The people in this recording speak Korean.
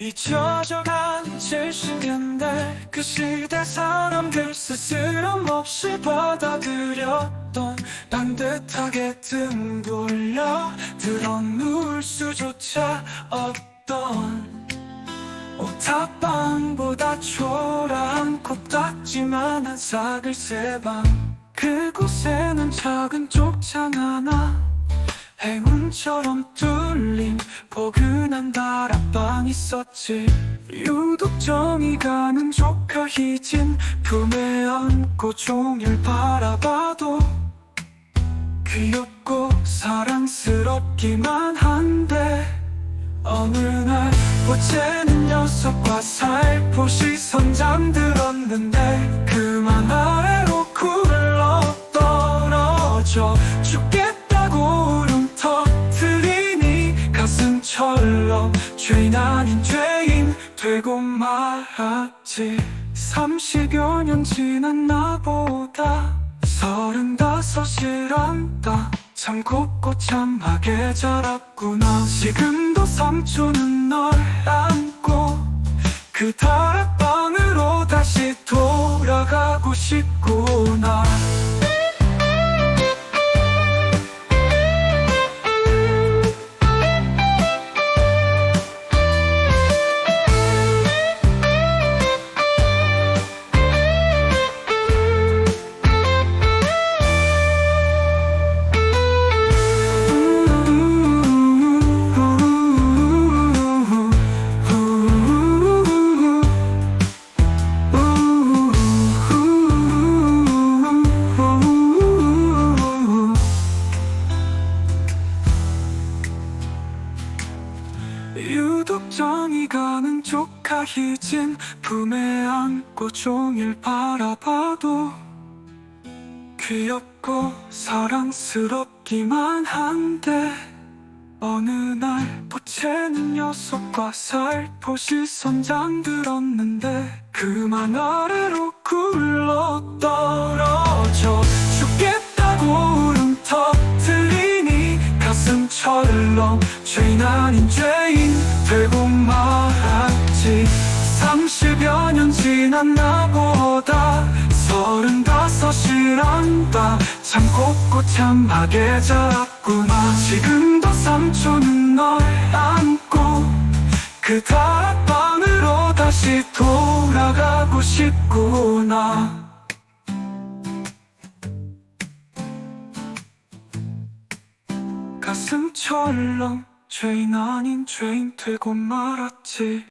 잊혀져간 70년대 그 시대 사람들 스스럼 없이 받아들였던 반듯하게 등 돌려 드러누울 수조차 없던 오타방보다 초라한 코딱지만한 사글 세방. 그곳에는 작은 쪽창 하나 행운처럼 뚫린 포근한 다락방 있었지. 유독 정이 가는 조카 희진 품에 안고 종일 바라봐도 귀엽고 사랑스럽기만 한데 어느 날 어제는 녀석과 살포시 선잠 들었는데 그만 아 죄인 아닌 죄인 되고 말았지. 30여 년 지난 나보다 서른다섯이란다 참 곱고 참하게 자랐구나. 지금도 삼촌은 널 안고 그 다락방으로 다시 돌아가고 싶구 유독 정이 가는 조카 희진 품에 안고 종일 바라봐도 귀엽고 사랑스럽기만 한데 어느 날 보채는 녀석과 살포시 선장 들었는데 그만 아래로 떨어 철렁 죄인 아닌 죄인 되고 말았지. 30여 년 지난 나보다 서른다섯이란다 참 곱고 참하게 자랐구나. 지금도 삼촌은 널 안고 그 다락방으로 다시 돌아가고 싶구나 가슴 철렁 죄인 아닌 죄인 되고 말았지